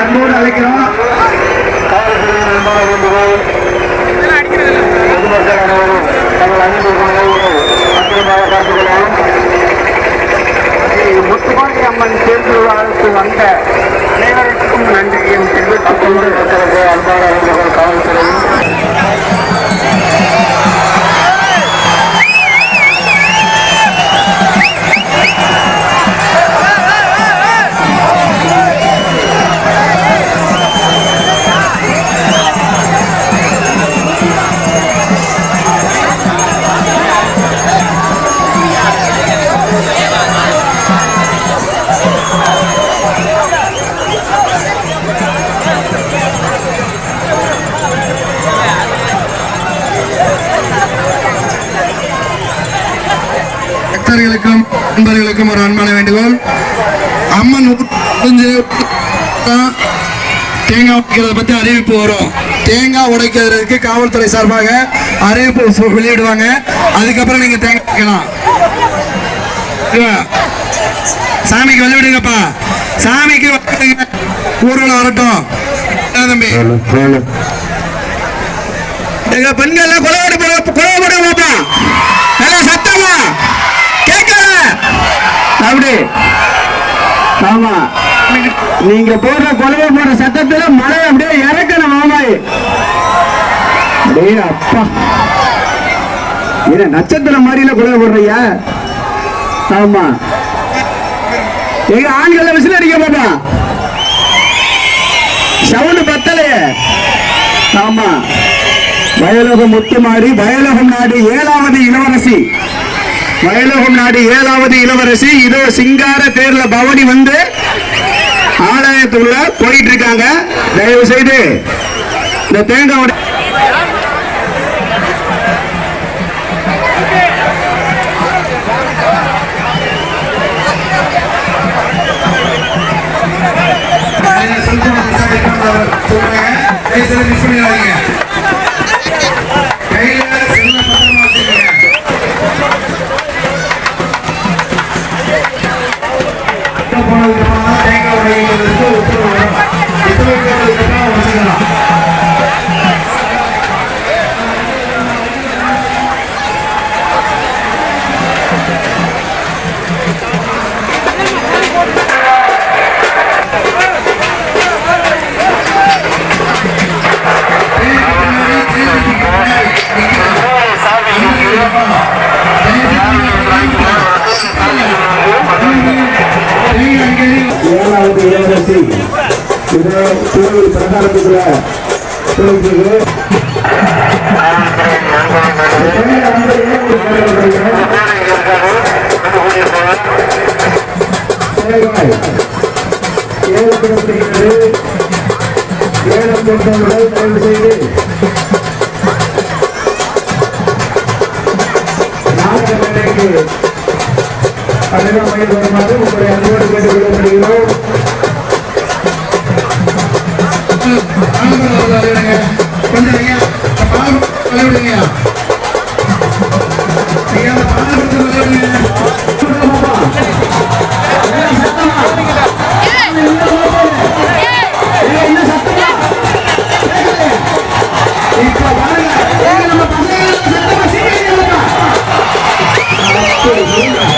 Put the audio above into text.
அன்போடு அழைக்கிறோம். முத்துமாரி அம்மன் தேர்தலுக்கு வந்த அனைவருக்கும் நன்றியும் தெரிவித்துக் கொண்டு அன்பான காவல்துறை பக்தர்களுக்கும் நண்பர்களுக்கும் ஒரு அன்பான வேண்டுகோள். அம்மன் தேங்காய் உடைக்கிறத பற்றி அறிவிப்பு வரும். தேங்காய் உடைக்கிறதுக்கு காவல்துறை சார்பாக அறிவிப்பு வெளியிடுவாங்க. அதுக்கப்புறம் நீங்க தேங்காய் உடைக்கலாம்? சாமிக்கு வெளியிடுங்கப்பா சாமிக்கு. ஊர்வலம் வரட்டும். தம்பி? எங்க பெண்கள் கொலை நல்லா சத்தமா? கேட்கல அப்படி. ஆமா. நீங்க போடுற கொலவை போடுற சத்தத்துல மழை அப்படியே இறக்கணும் மாமாய் டேய் அப்பா. என்ன நட்சத்திரம் மாதிரில கொலவை போடுறியா? ஆமா. எங்க ஆண்கள் விசில் அடிக்க பாப்பா சவுண்டு பத்தலையே. ஆமா. வயலோகம் முத்துமாரி வயலோகம் நாடு ஏழாவது இளவரசி. வயலோகம் நாடு ஏழாவது இளவரசி. இதோ சிங்கார தேர்ல பவனி வந்து ஆலயத்துள்ள போயிட்டு இருக்காங்க தயவு செய்து இந்த தேங்காய் உடை- கோவில் பிரகாரத்துக்குள்ள போயிட்டு ஏழப்படுத்துகிறது ஏழம் பெற்றவர்கள் தயவு செய்து பன்னிரண்டு வயது வருமாறு உங்களை அன்போடு கேட்டுக் கொள்ளப்படுகிறோம் பால் பால் விடுங்க கொஞ்சம் ஐயா பால் விடுங்க ஐயா பால் Yeah.